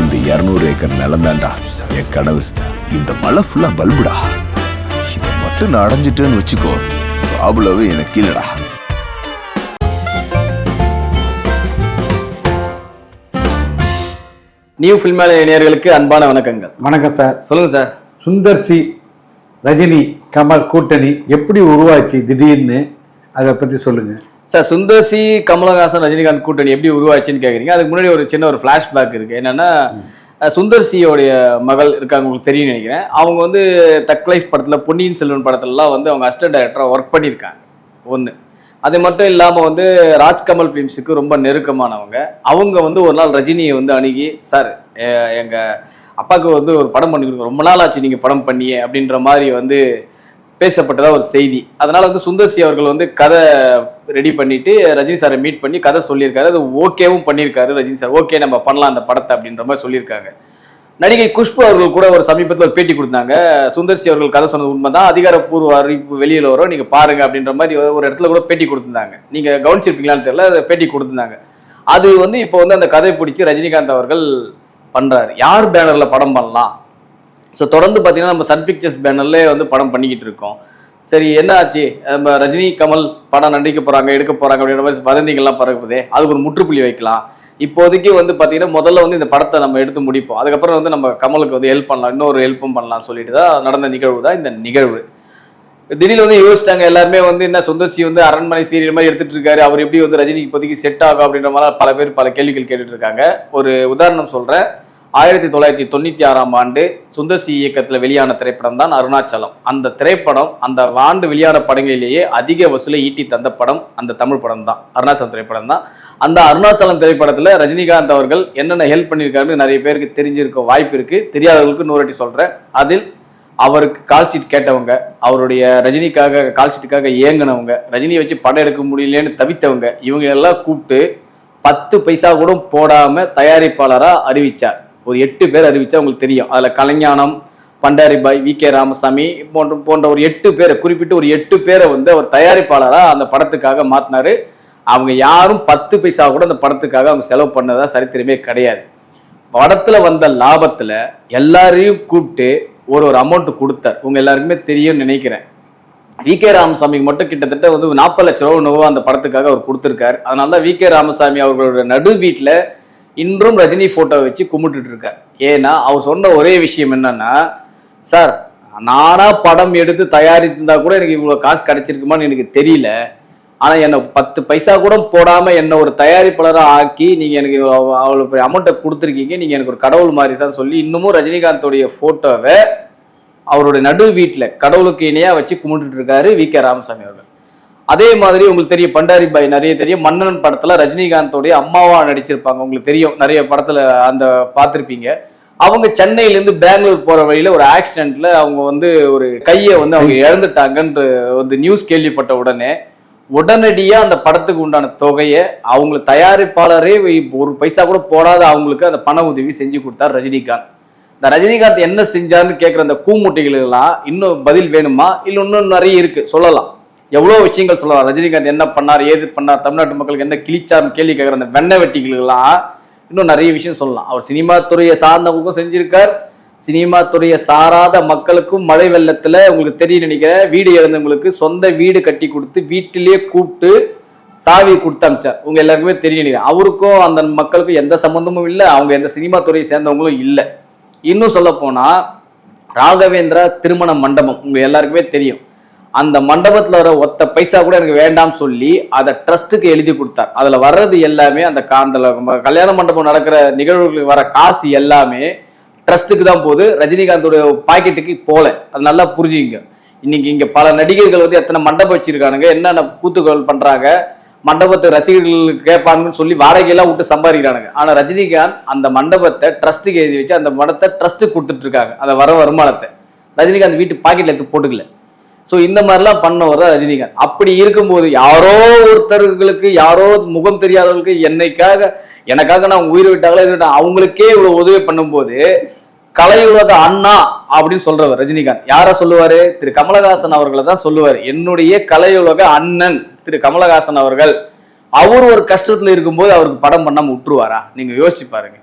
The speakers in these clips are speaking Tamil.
இந்த இருநூறு ஏக்கர் நிலந்தாண்டா என் கனவு. இந்த மலை ஃபுல்லா பல்புடா. இதை மட்டும் நான் அடைஞ்சிட்டேன்னு வச்சுக்கோ பாபுலவே எனக்கு இல்லடா நியூ ஃபில்மாலய நேயர்களுக்கு அன்பான வணக்கங்கள். வணக்கம் சார். சொல்லுங்க சார். சுந்தர் சி ரஜினி கமல் கூட்டணி எப்படி உருவாச்சு திடீர்னு? அதை பற்றி சொல்லுங்க. சார் சுந்தர்சி கமலஹாசன் ரஜினிகாந்த் கூட்டணி எப்படி உருவாச்சுன்னு கேட்குறீங்க அதுக்கு முன்னாடி ஒரு சின்ன ஒரு ஃப்ளாஷ்பேக் இருக்கு. என்னன்னா சுந்தர்சியோடைய மகள் இருக்காங்க உங்களுக்கு தெரியும் நினைக்கிறேன். அவங்க வந்து தக் லைஃப் படத்தில் பொன்னியின் செல்வன் படத்துலலாம் வந்து அவங்க அசிஸ்டன்ட் டைரக்டராக ஒர்க் பண்ணியிருக்காங்க. ஒன்று அது மட்டும் இல்லாமல் வந்து ராஜ்கமல் ஃபிலிம்ஸுக்கு ரொம்ப நெருக்கமானவங்க. அவங்க வந்து ஒரு நாள் ரஜினியை வந்து அணுகி சார் எங்கள் அப்பாவுக்கு வந்து ஒரு படம் பண்ணி கொடுங்க. ரொம்ப நாள் ஆச்சு நீங்கள் படம் பண்ணியே அப்படின்ற மாதிரி வந்து பேசப்பட்டதாக ஒரு செய்தி. அதனால் வந்து சுந்தர்சி அவர்கள் வந்து கதை ரெடி பண்ணிட்டு ரஜினி சாரை மீட் பண்ணி கதை சொல்லியிருக்காரு. அது ஓகேவும் பண்ணியிருக்காரு ரஜினி சார். ஓகே நம்ம பண்ணலாம் அந்த படத்தை அப்படின்ற மாதிரி சொல்லியிருக்காங்க. நடிகை குஷ்பு அவர்கள் கூட ஒரு சமீபத்தில் ஒரு பேட்டி கொடுத்தாங்க. சுந்தர்சி அவர்கள் கதை சொன்னது உண்மைதான். அதிகாரப்பூர்வ அறிவிப்பு வெளியில் வரும். நீங்கள் பாருங்க அப்படின்ற மாதிரி ஒரு இடத்துல கூட பேட்டி கொடுத்துருந்தாங்க. நீங்கள் கவனிச்சிருப்பீங்களான்னு தெரியல அதை பேட்டி கொடுத்துருந்தாங்க. அது வந்து இப்போ வந்து அந்த கதை பிடிச்சி ரஜினிகாந்த் அவர்கள் பண்ணுறாரு யார் பேனரில் படம் பண்ணலாம்? ஸோ தொடர்ந்து பார்த்தீங்கன்னா நம்ம சன் பிக்சர்ஸ் பேனர்லேயே வந்து படம் பண்ணிக்கிட்டு இருக்கோம். சரி என்ன ஆச்சு? நம்ம ரஜினி கமல் படம் நடிக்க போறாங்க எடுக்க போறாங்க அப்படின்ற மாதிரி வதந்திகள்லாம் பரப்புதே அதுக்கு ஒரு முற்றுப்புள்ளி வைக்கலாம். இப்போதைக்கு வந்து பார்த்தீங்கன்னா முதல்ல வந்து இந்த படத்தை நம்ம எடுத்து முடிப்போம். அதுக்கப்புறம் வந்து நம்ம கமலுக்கு வந்து ஹெல்ப் பண்ணலாம். இன்னொரு ஹெல்ப்பும் பண்ணலாம் சொல்லிட்டு தான் நடந்த நிகழ்வு தான் இந்த நிகழ்வு. திடீர்னு வந்து யோசிச்சாங்க எல்லாருமே வந்து என்ன சுந்தர்சி வந்து அரண்மனை சீரியல் மாதிரி எடுத்துட்டு இருக்காரு. அவர் எப்படி வந்து ரஜினிக்கு இப்போதைக்கு செட் ஆகும் அப்படின்ற மாதிரி பல பேர் பல கேள்விகள் கேட்டுட்டு இருக்காங்க. ஒரு உதாரணம் சொல்றேன். ஆயிரத்தி தொள்ளாயிரத்தி தொண்ணூத்தி ஆறாம் ஆண்டு சுந்தர்சி இயக்கத்துல வெளியான திரைப்படம் தான் அருணாச்சலம். அந்த திரைப்படம் அந்த ஆண்டு வெளியான படங்களிலேயே அதிக வசூலை ஈட்டி தந்த படம் அந்த தமிழ் படம் தான் அருணாச்சலம் திரைப்படம் தான் அந்த அருணாச்சலம் திரைப்படத்துல ரஜினிகாந்த் அவர்கள் என்னென்ன ஹெல்ப் பண்ணியிருக்காருன்னு நிறைய பேருக்கு தெரிஞ்சிருக்க வாய்ப்பு இருக்கு. தெரியாதவர்களுக்கு நூறட்டி சொல்கிறேன் சொல்றேன். அதில் அவருக்கு கால் ஷீட் கேட்டவங்க அவருடைய ரஜினிக்காக கால் ஷீட்டுக்காக ஏங்கினவங்க ரஜினியை வச்சு படம் எடுக்க முடியலன்னு தவித்தவங்க இவங்க எல்லாம் கூப்பிட்டு பத்து பைசா கூட போடாம தயாரிப்பாளராக அறிவிச்சார். ஒரு எட்டு பேர் அறிவிச்சா உங்களுக்கு தெரியும். அதுல கலைஞானம் பண்டாரிபாய் வி. கே. ராமசாமி போன்ற போன்ற ஒரு எட்டு பேரை குறிப்பிட்டு ஒரு எட்டு பேரை வந்து அவர் தயாரிப்பாளராக அந்த படத்துக்காக மாத்தினாரு. அவங்க யாரும் பத்து பைசா கூட அந்த படத்துக்காக அவங்க செலவு பண்ணதா சரித்திரமே கிடையாது. படத்துல வந்த லாபத்துல எல்லாரையும் கூப்பிட்டு ஒரு ஒரு அமௌண்ட் கொடுத்தார். உங்க எல்லாருக்குமே தெரியும்னு நினைக்கிறேன். வி. கே. ராமசாமிக்கு மட்டும் கிட்டத்தட்ட வந்து நாற்பது லட்ச ரூபா அந்த படத்துக்காக அவர் கொடுத்துருக்காரு. அதனால தான் வி. கே. ராமசாமி அவர்களோட நடு வீட்டில் இன்றும் ரஜினி போட்டோ வச்சு கும்பிட்டுட்டு இருக்கார். ஏன்னா அவர் சொன்ன ஒரே விஷயம் என்னன்னா சார் நானா படம் எடுத்து தயாரித்திருந்தா கூட எனக்கு இவ்வளோ காசு கிடைச்சிருக்குமான்னு எனக்கு தெரியல. ஆனால் என்னை பத்து பைசா கூட போடாமல் என்னை ஒரு தயாரிப்பாளராக ஆக்கி நீங்கள் எனக்கு அவ்வளோ பெரிய அமௌண்ட்டை கொடுத்துருக்கீங்க. நீங்கள் எனக்கு ஒரு கடவுள் மாதிரி சார் சொல்லி இன்னமும் ரஜினிகாந்தோடைய ஃபோட்டோவை அவருடைய நடு வீட்டில் கடவுளுக்கு இணையாக வச்சு கும்பிட்டுட்டு இருக்காரு வி கே ராமசாமி அவர்கள். அதே மாதிரி உங்களுக்கு தெரியும் பண்டாரி பாய் நிறைய தெரியும். மன்னன் படத்துல ரஜினிகாந்தோடைய அம்மாவா நடிச்சிருப்பாங்க. உங்களுக்கு தெரியும் நிறைய படத்துல அந்த பார்த்துருப்பீங்க. அவங்க சென்னையில இருந்து பெங்களூர் போற வழியில ஒரு ஆக்சிடென்ட்ல அவங்க வந்து ஒரு கையை வந்து அவங்க இழந்துட்டாங்கன்ற வந்து நியூஸ் கேள்விப்பட்ட உடனே உடனடியா அந்த படத்துக்கு உண்டான தொகையை அவங்க தயாரிப்பாளரே ஒரு பைசா கூட போடாத அவங்களுக்கு அந்த பண உதவி செஞ்சு கொடுத்தார் ரஜினிகாந்த். இந்த ரஜினிகாந்த் என்ன செஞ்சாருன்னு கேட்குற அந்த கூமுட்டைகள் எல்லாம் இன்னும் பதில் வேணுமா? இல்லை இன்னும் நிறைய இருக்கு சொல்லலாம். எவ்வளோ விஷயங்கள் சொல்லலாம். ரஜினிகாந்த் என்ன பண்ணார் ஏது பண்ணார் தமிழ்நாட்டு மக்களுக்கு என்ன கிழிச்சார் கேள்வி கேட்குற அந்த வெண்ணை வெட்டிகளுக்கெல்லாம் இன்னும் நிறைய விஷயம் சொல்லலாம். அவர் சினிமா துறையை சார்ந்தவங்களுக்கும் செஞ்சிருக்கார். சினிமா துறையை சாராத மக்களுக்கும் மழை வெள்ளத்தில் உங்களுக்கு தெரிய நினைக்கிறேன். வீடு இழந்தவங்களுக்கு சொந்த வீடு கட்டி கொடுத்து வீட்டிலேயே கூப்பிட்டு சாவி கொடுத்து அமிச்சார். உங்கள் எல்லாருக்குமே தெரிய நினைக்கிறேன். அவருக்கும் அந்த மக்களுக்கும் எந்த சம்மந்தமும் இல்லை. அவங்க எந்த சினிமா துறையை சேர்ந்தவங்களும் இல்லை. இன்னும் சொல்லப்போனால் ராகவேந்திரா திருமண மண்டபம் உங்கள் எல்லாருக்குமே தெரியும். அந்த மண்டபத்தில் வர ஒத்த பைசா கூட எனக்கு வேண்டாம் சொல்லி அதை ட்ரஸ்ட்டுக்கு எழுதி கொடுத்தார். அதில் வர்றது எல்லாமே அந்த கா- அந்த கல்யாண மண்டபம் நடக்கிற நிகழ்வுகளுக்கு வர காசு எல்லாமே ட்ரஸ்ட்டுக்கு தான் போகுது. ரஜினிகாந்தோட பாக்கெட்டுக்கு போகல அது நல்லா புரிஞ்சுங்க. இன்னைக்கு இங்கே பல நடிகர்கள் வந்து எத்தனை மண்டபம் வச்சிருக்கானுங்க என்னென்ன கூத்துக்கள் பண்ணுறாங்க மண்டபத்தை ரசிகர்கள் கேட்பாங்கன்னு சொல்லி வாடகையெல்லாம் விட்டு சம்பாதிக்கிறானுங்க. ஆனால் ரஜினிகாந்த் அந்த மண்டபத்தை ட்ரஸ்ட்டுக்கு எழுதி வச்சு அந்த மண்டபத்தை ட்ரஸ்ட்டுக்கு கொடுத்துட்ருக்காங்க அதை அந்த வர வருமானத்தை. ரஜினிகாந்த் வீட்டு பாக்கெட்டில் எடுத்து போட்டுக்கல. ஸோ இந்த மாதிரிலாம் பண்ணவர் தான் ரஜினிகாந்த். அப்படி இருக்கும்போது யாரோ ஒருத்தர்களுக்கு யாரோ முகம் தெரியாதவர்களுக்கு என்னைக்காக எனக்காக நான் உயிர் விட்டாங்களோ இது அவங்களுக்கே இவ்வளோ உதவி பண்ணும்போது கலையுலக அண்ணா அப்படின்னு சொல்றவர் ரஜினிகாந்த். யார சொல்லுவாரு? திரு கமலஹாசன் அவர்களை தான் சொல்லுவார். என்னுடைய கலையுலக அண்ணன் திரு கமலஹாசன் அவர்கள் அவர் ஒரு கஷ்டத்துல இருக்கும்போது அவருக்கு படம் பண்ணாம விட்டுருவாரா? நீங்க யோசிச்சு பாருங்க.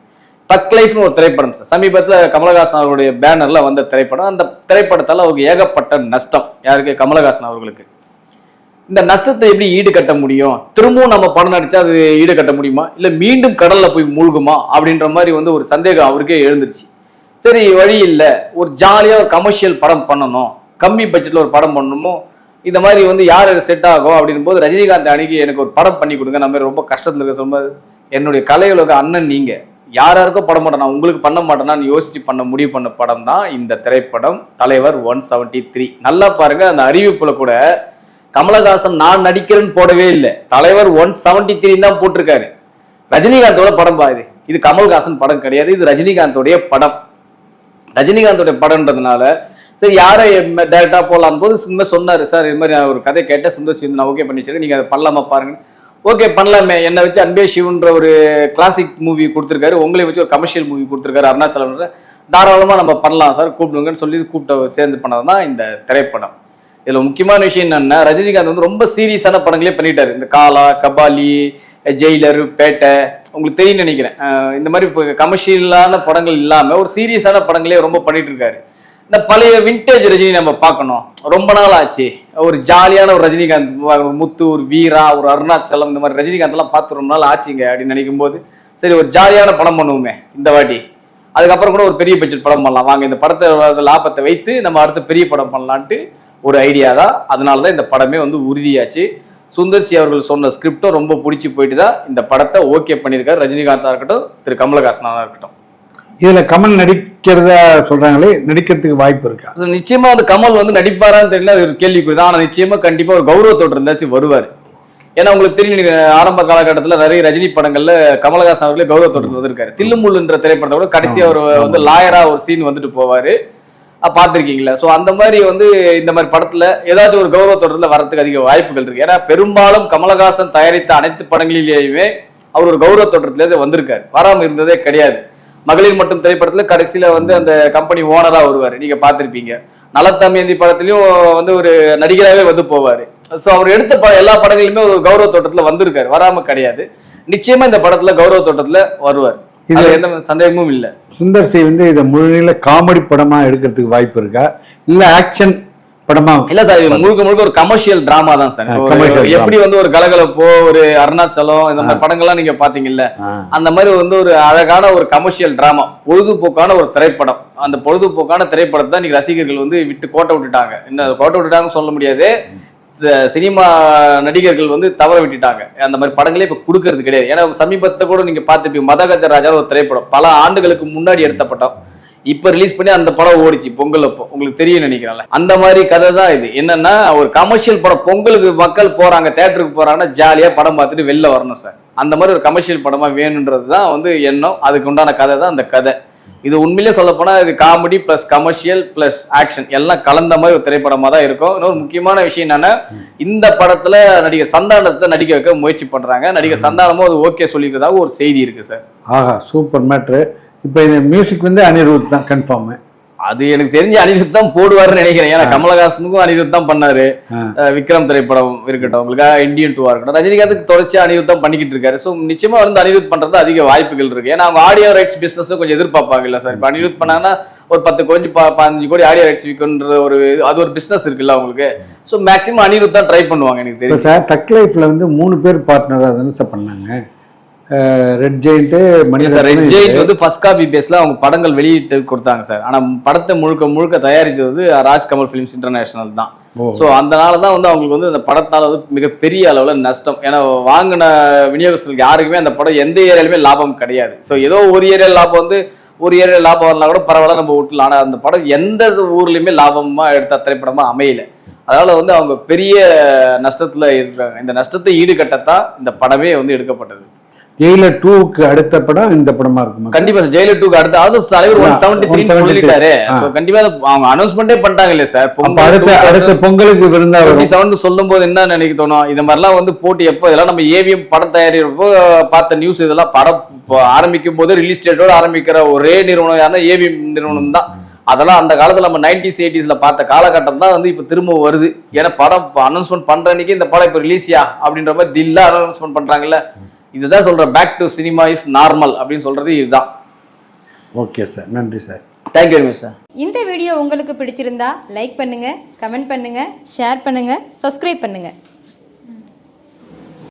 தக் லைஃப்னு ஒரு திரைப்படம் சார். சமீபத்தில் கமலஹாசன் அவருடைய பேனரில் வந்த திரைப்படம். அந்த திரைப்படத்தால் அவருக்கு ஏகப்பட்ட நஷ்டம். யாருக்கு? கமலஹாசன் அவர்களுக்கு. இந்த நஷ்டத்தை எப்படி ஈடுகட்ட முடியும்? திரும்பவும் நம்ம படம் நடிச்சா அது ஈடுகட்ட முடியுமா? இல்லை மீண்டும் கடலில் போய் மூழ்குமா? அப்படின்ற மாதிரி வந்து ஒரு சந்தேகம் அவருக்கே எழுந்துருச்சு. சரி வழி இல்லை. ஒரு ஜாலியாக ஒரு கமர்ஷியல் படம் பண்ணணும். கம்மி பட்ஜெட்டில் ஒரு படம் பண்ணணுமோ? இந்த மாதிரி வந்து யார் செட் ஆகும் அப்படின் போது ரஜினிகாந்த் அணிக்கு எனக்கு ஒரு படம் பண்ணி கொடுங்க. நம்ம ரொம்ப கஷ்டத்தில் இருக்க சொல்லும்போது என்னுடைய கலையுலக அண்ணன் நீங்கள் யார் யாருக்கோ படம் மாட்டேன் நான் உங்களுக்கு பண்ண மாட்டேன்னு யோசிச்சு பண்ண முடிவு பண்ண படம் தான் இந்த திரைப்படம். தலைவர் ஒன் செவன்டி த்ரீ நல்லா பாருங்க அந்த அறிவிப்புல கூட கமலஹாசன் நான் நடிக்கிறேன்னு போடவே இல்லை. தலைவர் ஒன் செவன்டி த்ரீ தான் போட்டிருக்காரு. ரஜினிகாந்தோட படம் பா இது. இது கமல்ஹாசன் படம் கிடையாது இது ரஜினிகாந்தோடைய படம். ரஜினிகாந்தோடைய படம்ன்றதுனால சரி யாரை டேரக்டா போடலாம் போது சும்மா சொன்னாரு. சார் இது மாதிரி நான் ஒரு கதை கேட்டேன். சுந்தர் சி நான் ஓகே பண்ணி வச்சிருக்கேன். நீங்க அதை பண்ணலாமா பாருங்க ஓகே பண்ணலாமே. என்னை வச்சு அன்பே சிவன்ற ஒரு கிளாசிக் மூவி கொடுத்துருக்காரு. உங்களை வச்சு ஒரு கமர்ஷியல் மூவி கொடுத்துருக்காரு அருணாச்சலம் தாராளமாக நம்ம பண்ணலாம் சார். கூப்பிடுங்கன்னு சொல்லி கூப்பிட்ட சேர்ந்து பண்ணது தான் இந்த திரைப்படம். இதில் முக்கியமான விஷயம் என்னென்னா ரஜினிகாந்த் வந்து ரொம்ப சீரியஸான படங்களே பண்ணிட்டார். இந்த காலா கபாலி ஜெயிலர் பேட்டை உங்களுக்கு தெரியும் நினைக்கிறேன். இந்த மாதிரி இப்போ கமர்ஷியலான படங்கள் இல்லாமல் ஒரு சீரியஸான படங்களே ரொம்ப பண்ணிட்டு இருக்காரு. இந்த பழைய விண்டேஜ் ரஜினி நம்ம பார்க்கணும். ரொம்ப நாள் ஆச்சு ஒரு ஜாலியான ஒரு ரஜினிகாந்த் ஒரு முத்து ஒரு வீரா ஒரு அருணாச்சலம் இந்த மாதிரி ரஜினிகாந்த்லாம் பார்த்து ரொம்ப நாள் ஆச்சுங்க அப்படின்னு நினைக்கும் போது சரி ஒரு ஜாலியான படம் பண்ணுவோமே இந்த வாட்டி. அதுக்கப்புறம் கூட ஒரு பெரிய பட்ஜெட் படம் பண்ணலாம். வாங்க இந்த படத்தை லாபத்தை வைத்து நம்ம அடுத்த பெரிய படம் பண்ணலான்ட்டு ஒரு ஐடியா தான். அதனால தான் இந்த படமே வந்து உறுதியாச்சு. சுந்தர் சி அவர்கள் சொன்ன ஸ்கிரிப்டும் ரொம்ப பிடிச்சி போயிட்டு தான் இந்த படத்தை ஓகே பண்ணியிருக்காரு. ரஜினிகாந்தாக இருக்கட்டும் திரு கமலஹாசனாக இருக்கட்டும். இதுல கமல் நடிக்கிறதா சொல்றாங்களே நடிக்கிறதுக்கு வாய்ப்பு இருக்கா? நிச்சயமா வந்து கமல் வந்து நடிப்பாரான்னு தெரியல அது ஒரு கேள்விக்குறி தான். ஆனா நிச்சயமா கண்டிப்பா ஒரு கௌரவத்தோடு இருந்தாச்சும் வருவார். ஏன்னா உங்களுக்கு தெரியும் ஆரம்ப காலகட்டத்துல நிறைய ரஜினி படங்கள்ல கமலஹாசன் அவர்களே கௌரவத்தோடு வந்திருக்காரு. தில்லுமுள்ளுன்ற திரைப்படத்தை கூட கடைசி அவர் வந்து லாயரா ஒரு சீன் வந்துட்டு போவாரு. பார்த்திருக்கீங்களா? சோ அந்த மாதிரி வந்து இந்த மாதிரி படத்துல ஏதாச்சும் ஒரு கௌரவத்தோடு வரதுக்கு அதிக வாய்ப்புகள் இருக்கு. ஏன்னா பெரும்பாலும் கமலஹாசன் தயாரித்த அனைத்து படங்களிலேயுமே அவர் ஒரு கௌரவ தோற்றத்திலே வந்திருக்காரு. வராம இருந்ததே கிடையாது. மகளிர் மட்டும் திரைப்படத்துல கடைசியில வந்து அந்த கம்பெனி ஓனரா வருவாரு. நீங்க பார்த்திருப்பீங்க. நலத்தமேந்தி படத்துலயும் வந்து ஒரு நடிகராகவே வந்து போவாரு. சோ அவர் எடுத்த பட எல்லா படங்களிலுமே ஒரு கௌரவ தோட்டத்துல வந்திருக்காரு. வராம கிடையாது. நிச்சயமா இந்த படத்துல கௌரவ தோட்டத்துல வருவார். இதுல- எந்த சந்தேகமும் இல்ல. சுந்தர் சி வந்து இதை முழுநீள காமெடி படமா எடுக்கிறதுக்கு வாய்ப்பு இருக்கா? இல்ல ஆக்ஷன் படமா? இல்ல சார் இது முழுக்க முழுக்க ஒரு கமர்ஷியல் டிராமா தான் சார். எப்படி வந்து ஒரு கலகலப்போ ஒரு அருணாச்சலம் இந்த மாதிரி படங்கள்லாம் நீங்க பாத்தீங்கல்ல. அந்த மாதிரி வந்து ஒரு அழகான ஒரு கமர்ஷியல் டிராமா பொழுதுபோக்கான ஒரு திரைப்படம். அந்த பொழுதுபோக்கான திரைப்படத்தை தான் இன்னைக்கு ரசிகர்கள் வந்து விட்டு கோட்டை விட்டுட்டாங்க. என்ன கோட்டை விட்டுட்டாங்கன்னு சொல்ல முடியாது. சினிமா நடிகர்கள் வந்து தவற விட்டுட்டாங்க. அந்த மாதிரி படங்களே இப்ப கொடுக்கறது கிடையாது. ஏன்னா சமீபத்தை கூட நீங்க பார்த்துப்பீங்க மதகஜ ராஜா ஒரு திரைப்படம். பல ஆண்டுகளுக்கு முன்னாடி எடுத்த படம் இப்போ ரிலீஸ் பண்ணி அந்த படம் ஓடிச்சு பொங்கல் அப்போ உங்களுக்கு தெரியும் நினைக்கிறேன்ல. அந்த மாதிரி கதை தான் இது. என்னன்னா ஒரு கமர்ஷியல் படம் பொங்கலுக்கு மக்கள் போறாங்க தேட்டருக்கு போறாங்கன்னா ஜாலியாக படம் பார்த்துட்டு வெளில வரணும் சார் அந்த மாதிரி ஒரு கமர்ஷியல் படமா வேணுன்றது தான் வந்து எண்ணம். அதுக்கு உண்டான கதை தான் அந்த கதை. இது உண்மையிலே சொல்ல இது comedy plus commercial plus action எல்லாம் கலந்த மாதிரி ஒரு திரைப்படமாக தான் இருக்கும். இன்னொரு முக்கியமான விஷயம் என்னென்னா இந்த படத்தில் நடிகர் சந்தானத்தை நடிக்க வைக்க முயற்சி பண்ணுறாங்க நடிகர் சந்தானமும் அது ஓகே சொல்லிக்கிறதாக ஒரு செய்தி இருக்குது சார் ஆஹா சூப்பர் மேட்ரு இப்போ இந்த மியூசிக் வந்து அனிருத் தான் கன்ஃபார்ம் அது எனக்கு தெரிஞ்சு அனிருத் தான் போடுவாருன்னு நினைக்கிறேன். ஏன்னா கமலஹாசனுக்கும் அனிருத் தான் பண்ணாரு. விக்ரம் திரைப்படம் இருக்கட்டும். உங்களுக்கு இந்தியன் டூவா இருக்கட்டும். ரஜினிகாந்துக்கு தொடர்ச்சி அனிருத் தான் பண்ணிக்கிட்டு இருக்காரு. ஸோ நிச்சயமா வந்து அனிருத் பண்றது அதிக வாய்ப்புகள் இருக்கு. ஏன்னா அவங்க ஆடியோ ரைட்ஸ் பிசினஸ் கொஞ்சம் எதிர்பார்ப்பாங்க. இல்ல சார் இப்போ அனிருத் பண்ணாங்கன்னா ஒரு பத்து கோடி பதினஞ்சு கோடி ஆடியோ ரைட்ஸ் விற்கன்ற ஒரு அது ஒரு பிசினஸ் இருக்குல்ல அவங்களுக்கு. ஸோ மேக்ஸிமம் அனிருத் தான் ட்ரை பண்ணுவாங்க எனக்கு தெரியும் சார் டக் லைஃப்ல வந்து மூணு பேர் பார்ட்னராக தானே சார் பண்ணாங்க. ரெட் ஜெயிண்ட்டு சார் ரெட் மணி ஜெயிண்ட் வந்து ஃபர்ஸ்ட் காப்பி பேஸ்ல அவங்க படங்கள் வெளியிட்டு கொடுத்தாங்க சார். ஆனா படத்தை முழுக்க முழுக்க தயாரித்தது வந்து ராஜ் கமல் ஃபிலிம்ஸ் இன்டர்நேஷனல் தான். ஸோ அதனால தான் வந்து அவங்களுக்கு வந்து அந்த படத்தால வந்து மிகப்பெரிய அளவுல நஷ்டம். ஏன்னா வாங்கின விநியோகஸ்தர்களுக்கு யாருக்குமே அந்த படம் எந்த ஏரியாலுமே லாபம் கிடையாது. ஸோ ஏதோ ஒரு ஏரியா லாபம் வந்து ஒரு ஏரியா லாபம் வரலாம் கூட பரவாயில்ல நம்ம விட்டுலாம் ஆனா அந்த படம் எந்த ஊர்லயுமே லாபமா எடுத்த திரைப்படமா அமையல. அதனால வந்து அவங்க பெரிய நஷ்டத்துல இருக்காங்க. இந்த நஷ்டத்தை ஈடுகட்டத்தான் இந்த படமே வந்து எடுக்கப்பட்டது. ஜெயிலர் டூக்கு அடுத்த படம் இந்த படமா இருக்குமா? கண்டிப்பா ஜெயிலர் டூக்கு அடுத்து அது தலைவர் ஒன் செவன்டி த்ரீ 173 சொல்லிட்டாரு. கண்டிப்பா அவங்க அனௌன்ஸ்மெண்டே பண்ணிட்டாங்க இல்லையா சார் அடுத்த அடுத்த பொங்கலுக்கு விருந்தா வரும். செவன் சொல்லும் போது என்ன நினைக்க தோணும்? இந்த மாதிரிலாம் வந்து போட்டி எப்போ இதெல்லாம் நம்ம ஏவிஎம் படம் தயாரிப்போ பார்த்த நியூஸ் இதெல்லாம் படம் ஆரம்பிக்கும் போது ரிலீஸ் டேட்டோட ஆரம்பிக்கிற ஒரே நிறுவனம் யாருன்னா ஏவிஎம் நிறுவனம் தான். அதெல்லாம் அந்த காலத்துல நம்ம நைன்டிஸ் எயிட்டிஸ்ல பார்த்த காலகட்டம் தான் வந்து இப்போ திரும்ப வருது. ஏன்னா படம் அனௌன்ஸ்மெண்ட் பண்ற அன்னைக்கு இந்த படம் இப்போ ரிலீஸ்யா அப்படின்ற மாதிரி தில்லா அனௌன்ஸ்மெண்ட் பண்றாங்கல்ல. இதுதான் சொல்றேன். Back to cinema is normal அப்படின்னு சொல்றது இதுதான். ஓகே சார் நன்றி sir thank you very much sir இந்த வீடியோ உங்களுக்கு பிடிச்சிருந்தா லைக் பண்ணுங்க கமெண்ட் பண்ணுங்க ஷேர் பண்ணுங்க சப்ஸ்கிரைப் பண்ணுங்க.